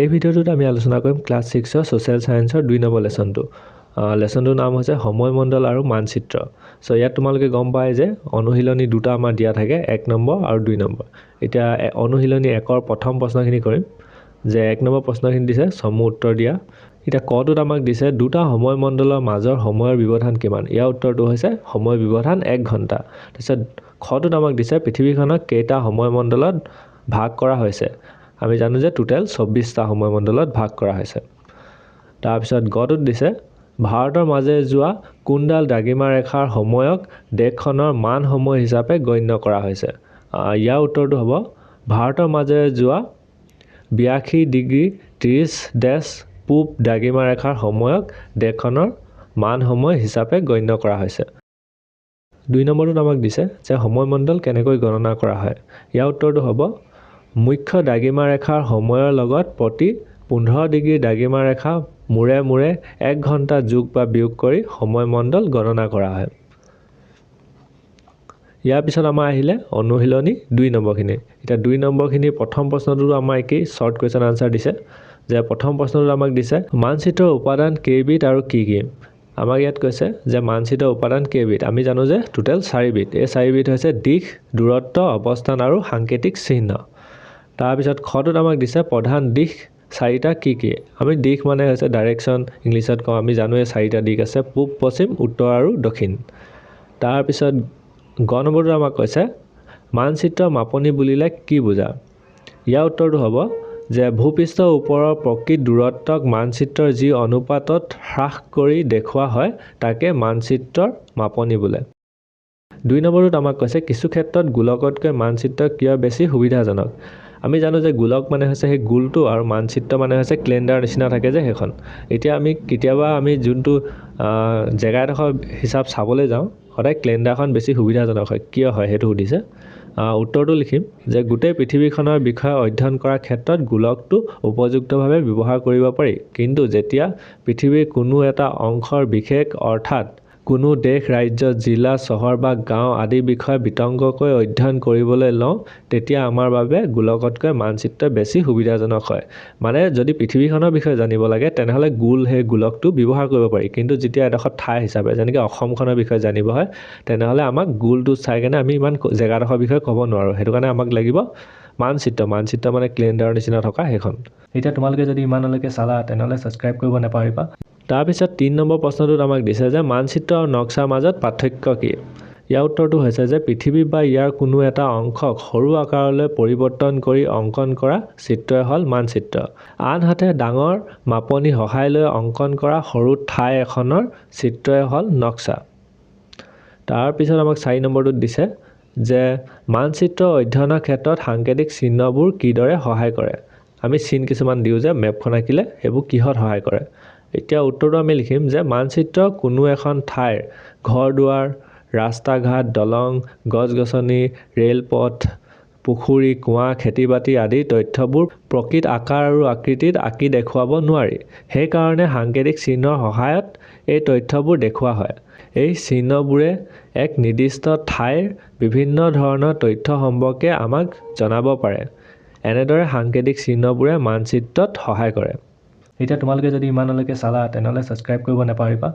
এই ভিডিঅ'টোত আমি আলোচনা কৰিম ক্লাছ ছিক্সৰ ছ'চিয়েল ছায়েন্সৰ দুই নম্বৰ লেচনটো। লেচনটোৰ নাম হৈছে সময়মণ্ডল আৰু মানচিত্ৰ। চ' ইয়াত তোমালোকে গম পাই যে অনুশীলনী দুটা আমাৰ দিয়া থাকে এক নম্বৰ আৰু দুই নম্বৰ। এতিয়া অনুশীলনী একৰ প্ৰথম প্ৰশ্নখিনি কৰিম যে এক নম্বৰ প্ৰশ্নখিনি দিছে চমু উত্তৰ দিয়া। এতিয়া কটোত আমাক দিছে দুটা সময়মণ্ডলৰ মাজৰ সময়ৰ ব্যৱধান কিমান? ইয়াৰ উত্তৰটো হৈছে সময় ব্যৱধান এক ঘণ্টা। তাৰপিছত খটোত আমাক দিছে পৃথিৱীখনক কেইটা সময়মণ্ডলত ভাগ কৰা হৈছে? আমি জানো যে টোটেল চৌব্বিছটা সময়মণ্ডলত ভাগ কৰা হৈছে। তাৰপিছত গটোত দিছে ভাৰতৰ মাজেৰে যোৱা কোনডাল দ্ৰাঘিমা ৰেখাৰ সময়ক দেশখনৰ মান সময় হিচাপে গণ্য কৰা হৈছে। ইয়াৰ উত্তৰটো হ'ব ভাৰতৰ মাজেৰে যোৱা বিয়াশী ডিগ্ৰী ত্ৰিছ ডেছ পূব দ্ৰাঘিমা ৰেখাৰ সময়ক দেশখনৰ মান সময় হিচাপে গণ্য কৰা হৈছে। দুই নম্বৰটোত আমাক দিছে যে সময়মণ্ডল কেনেকৈ গণনা কৰা হয়। ইয়াৰ উত্তৰটো হ'ব মুখ্য দ্ৰাঘিমা ৰেখাৰ সময়ৰ লগত প্ৰতি পোন্ধৰ ডিগ্ৰী দ্ৰাঘিমা ৰেখা মূৰে মূৰে এক ঘণ্টা যোগ বা বিয়োগ কৰি সময়মণ্ডল গণনা কৰা হয়। ইয়াৰ পিছত আমাৰ আহিলে অনুশীলনী দুই নম্বৰখিনি। এতিয়া দুই নম্বৰখিনি প্ৰথম প্ৰশ্নটোতো আমাৰ একেই শ্বৰ্ট কুৱেশ্যন আনচাৰ দিছে। যে প্ৰথম প্ৰশ্নটোত আমাক দিছে মানচিত্ৰৰ উপাদান কেইবিধ আৰু কি কি? আমাক ইয়াত কৈছে যে মানচিত্ৰৰ উপাদান কেইবিধ আমি জানো যে টোটেল চাৰিবিধ এই চাৰিবিধ হৈছে দিশ দূৰত্ব অৱস্থান আৰু সাংকেতিক চিহ্ন। তাৰপিছত খটোত আমাক দিছে প্ৰধান দিশ চাৰিটা কি কি? আমি দিশ মানে হৈছে ডাইৰেকশ্যন ইংলিছত কওঁ আমি জানোৱে চাৰিটা দিশ আছে পূব পশ্চিম উত্তৰ আৰু দক্ষিণ। তাৰপিছত গ নম্বৰটোত আমাক কৈছে মানচিত্ৰ মাপনি বুলিলে কি বুজা? ইয়াৰ উত্তৰটো হ'ব যে ভূপৃষ্ঠৰ ওপৰৰ প্ৰকৃত দূৰত্বক মানচিত্ৰৰ যি অনুপাতত হ্ৰাস কৰি দেখুওৱা হয় তাকে মানচিত্ৰৰ মাপনি বোলে। দুই নম্বৰটোত আমাক কৈছে কিছু ক্ষেত্ৰত গোলকতকৈ মানচিত্ৰ কিয় বেছি সুবিধাজনক? আমি জানো যে গোলক মানে হৈছে সেই গোলটো আৰু মানচিত্ৰ মানে হৈছে কেলেণ্ডাৰ নিচিনা থাকে যে সেইখন। এতিয়া আমি কেতিয়াবা আমি যোনটো জেগা এডোখৰ হিচাপ চাবলৈ যাওঁ সদায় কেলেণ্ডাৰখন বেছি সুবিধাজনক হয়। কিয় হয় সেইটো সুধিছে? উত্তৰটো লিখিম যে গোটেই পৃথিৱীখনৰ বিষয়ে অধ্যয়ন কৰাৰ ক্ষেত্ৰত গোলকটো উপযুক্তভাৱে ব্যৱহাৰ কৰিব পাৰি। কিন্তু যেতিয়া পৃথিৱীৰ কোনো এটা অংশৰ বিশেষ অৰ্থাৎ কোনো দেশ ৰাজ্য জিলা চহৰ বা গাঁও আদিৰ বিষয়ে বিতংগকৈ অধ্যয়ন কৰিবলৈ লওঁ তেতিয়া আমাৰ বাবে গোলকতকৈ মানচিত্ৰ বেছি সুবিধাজনক হয়। মানে যদি পৃথিৱীখনৰ বিষয়ে জানিব লাগে তেনেহ'লে গোল সেই গোলকটো ব্যৱহাৰ কৰিব পাৰি। কিন্তু যেতিয়া এডোখৰ ঠাই হিচাপে যেনেকৈ অসমখনৰ বিষয়ে জানিব হয় তেনেহ'লে আমাক গোলটো চাই কেনে আমি ইমান জেগাডোখৰ বিষয়ে ক'ব নোৱাৰোঁ। সেইটো কাৰণে আমাক লাগিব মানচিত্ৰ। মানচিত্ৰ মানে কেলেণ্ডাৰৰ নিচিনা থকা সেইখন। এতিয়া তোমালোকে যদি ইমানলৈকে চালা তেনেহ'লে ছাবস্ক্ৰাইব কৰিব নাপাহৰিবা। তাৰপিছত তিনি নম্বৰ প্ৰশ্নটোত আমাক দিছে যে মানচিত্ৰ আৰু নক্সাৰ মাজত পাৰ্থক্য কি? ইয়াৰ উত্তৰটো হৈছে যে পৃথিৱী বা ইয়াৰ কোনো এটা অংশক সৰু আকাৰলৈ পৰিৱৰ্তন কৰি অংকন কৰা চিত্ৰই হ'ল মানচিত্ৰ। আনহাতে ডাঙৰ মাপনি সহায় লৈ অংকন কৰা সৰু ঠাই এখনৰ চিত্ৰই হ'ল নক্সা। তাৰপিছত আমাক চাৰি নম্বৰটোত দিছে যে মানচিত্ৰ অধ্যয়নৰ ক্ষেত্ৰত সাংকেতিক চিহ্নবোৰ কিদৰে সহায় কৰে? আমি চিন কিছুমান দিওঁ যে মেপখন আঁকিলে সেইবোৰ কিহত সহায় কৰে? এতিয়া উত্তৰটো আমি লিখিম যে মানচিত্ৰ কোনো এখন ঠাইৰ ঘৰ দুৱাৰ ৰাস্তা ঘাট দলং গছ গছনি ৰেলপথ পুখুৰী কুঁৱা খেতি বাতি আদিৰ তথ্যবোৰ প্ৰকৃত আকাৰ আৰু আকৃতিত আঁকি দেখুৱাব নোৱাৰি। সেইকাৰণে সাংকেতিক চিহ্নৰ সহায়ত এই তথ্যবোৰ দেখুওৱা হয়। এই চিহ্নবোৰে এক নিৰ্দিষ্ট ঠাইৰ বিভিন্ন ধৰণৰ তথ্য সম্পৰ্কে আমাক জনাব পাৰে। এনেদৰে সাংকেতিক চিহ্নবোৰে মানচিত্ৰত সহায় কৰে। এতিয়া তোমালোকে যদি ইমানলৈকে চালা তেনেহ'লে ছাবস্ক্ৰাইব কৰিব নাপাহৰিবা।